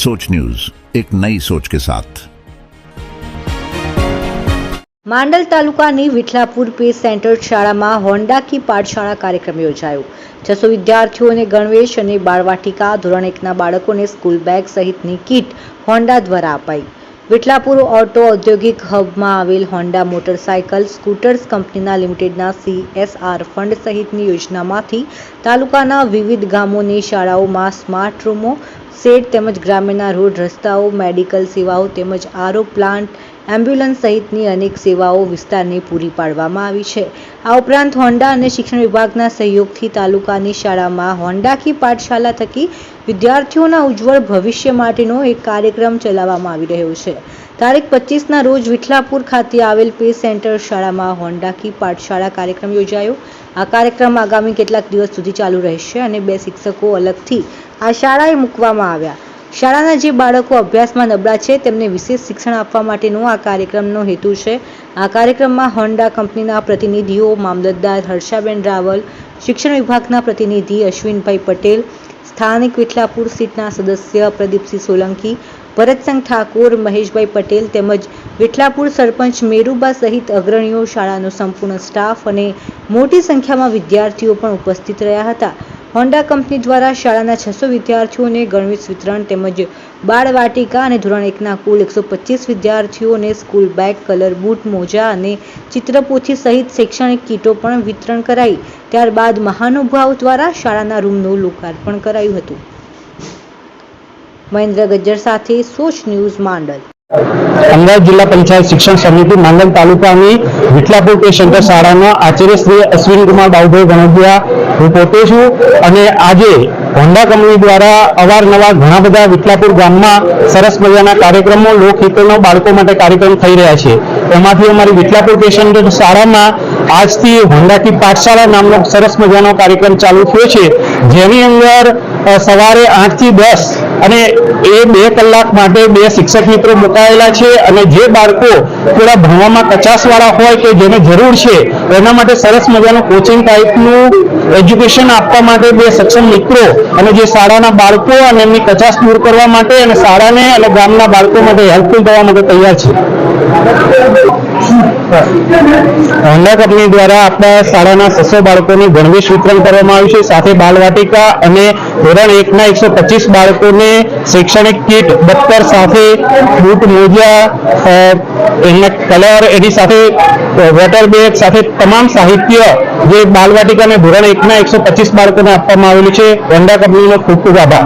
सोच न्यूज एक नई सोच के साथ માંડલ તાલુકાની વિઠલાપુર પે સેન્ટર શાળામાં હોન્ડા કી પાઠશાળા કાર્યક્રમ યોજાયો છસો વિદ્યાર્થીઓને ગણવેશ અને બાળવાટિકા ધોરણ એકના બાળકોને સ્કૂલ બેગ સહિતની કીટ હોન્ડા દ્વારા અપાઈ વિઠલાપુર ઓટો ઔદ્યોગિક હબમાં આવેલ હોન્ડા મોટરસાયકલ સ્કૂટર્સ કંપનીના લિમિટેડના સીએસઆર ફંડ સહિતની યોજનામાંથી તાલુકાના વિવિધ ગામોની શાળાઓમાં સ્માર્ટ રૂમો શેડ તેમજ ગ્રામ્યના રોડ રસ્તાઓ, મેડિકલ સેવાઓ તેમજ આરો પ્લાન્ટ, એમ્બ્યુલન્સ સહિતની અનેક સેવાઓ વિસ્તારને પૂરી પાડવામાં આવી છે. આ ઉપરાંત હોન્ડા અને શિક્ષણ વિભાગના સહયોગથી તાલુકાની શાળામાં હોન્ડા કી પાઠશાલા થકી વિદ્યાર્થીઓના ઉજ્જવળ ભવિષ્ય માટેનો એક કાર્યક્રમ ચલાવવામાં આવી રહ્યો છે. તારીખ પચીસના રોજ વિઠલાપુર ખાતે આવેલ પે સેન્ટર શાળામાં હોન્ડાકી પાઠશાળા કાર્યક્રમ યોજાયો. આ કાર્યક્રમ આગામી કેટલાક દિવસ સુધી ચાલુ રહેશે અને બે શિક્ષકો અલગથી આ શાળાએ મૂકવામાં આવ્યા. શાળાના જે બાળકો અભ્યાસમાં નબળા છે, તેમને વિશેષ શિક્ષણ આપવા માટેનો આ કાર્યક્રમનો હેતુ છે. આ કાર્યક્રમમાં હોન્ડા કંપનીના પ્રતિનિધિઓ મામલતદાર હર્ષાબેન રાવલ, શિક્ષણ વિભાગના પ્રતિનિધિ અશ્વિનભાઈ પટેલ, સ્થાનિક વિઠલાપુર સીટના સદસ્ય પ્રદીપસિંહ સોલંકી ભરતસિંહ ઠાકોર, મહેશભાઈ પટેલ તેમજ વિઠલાપુર સરપંચ મેરુબા સહિત અગ્રણીઓ શાળાનો સંપૂર્ણ સ્ટાફ અને મોટી સંખ્યામાં વિદ્યાર્થીઓ પણ ઉપસ્થિત રહ્યા હતા. હોન્ડા કંપની દ્વારા શાળાના છસો વિદ્યાર્થીઓને ગણવેશ વિતરણ તેમજ બાળ વાટિકા અને ધોરણ એકના કુલ એકસો પચીસ વિદ્યાર્થીઓને સ્કૂલ બેગ, કલર બૂટ, મોજા અને ચિત્રપોથી સહિત શૈક્ષણિક કીટો પણ વિતરણ કરાઈ. ત્યારબાદ મહાનુભાવ દ્વારા શાળાના રૂમનું લોકાર્પણ કરાયું હતું. મહેન્દ્ર ગજ્જર સાથે સોચ ન્યૂઝ માંડલ. અમદાવાદ જિલ્લા પંચાયત શિક્ષણ સમિતિ માંડલ તાલુકાની વિઠલાપુર કે શંકર શાળાના આચાર્ય શ્રી અશ્વિનકુમાર બાઉભાઈ ગણોદિયા. હું પોતે છું અને આજે હોન્ડા કંપની દ્વારા અવારનવાર ઘણા બધા વિઠલાપુર ગામમાં સરસ મજાના કાર્યક્રમો લોકહિતોનો બાળકો માટે કાર્યક્રમ થઈ રહ્યા છે. એમાંથી અમારી વિઠલાપુર પેશન્ટ શાળામાં આજથી હોન્ડા કી પાઠશાળા નામનો સરસ મજાનો કાર્યક્રમ ચાલુ થયો છે. જેની અંદર સવારે આઠથી દસ અને એ બે કલાક માટે બે શિક્ષક મિત્રો મુકાયેલા છે અને જે બાળકો થોડા ભણવામાં કચાસવાળા હોય કે જેને જરૂર છે, એના માટે સરસ મજાનું કોચિંગ ટાઈપનું એજ્યુકેશન આપવા માટે બે સક્ષમ મિત્રો અને જે શાળાના બાળકો અને એમની કચાસ દૂર કરવા માટે અને શાળાને અને ગામના બાળકો માટે હેલ્પફુલ થવા માટે તૈયાર છે. હોન્ડા કંપની દ્વારા આપણા શાળાના છસો બાળકોને ગણવેશ વિતરણ કરવામાં આવ્યું છે. સાથે બાલવાટિકા અને ધોરણ એકના એકસો પચીસ બાળકોને શૈક્ષણિક કીટ, દફતર સાથે બૂટ, મોજા એના કલર, એની સાથે વોટર બેગ સાથે તમામ સાહિત્ય જે બાલવાટિકા અને ધોરણ એકના એકસો પચીસ બાળકોને આપવામાં આવેલું છે. હોન્ડા કંપનીનો ખૂબ ખૂબ આભાર.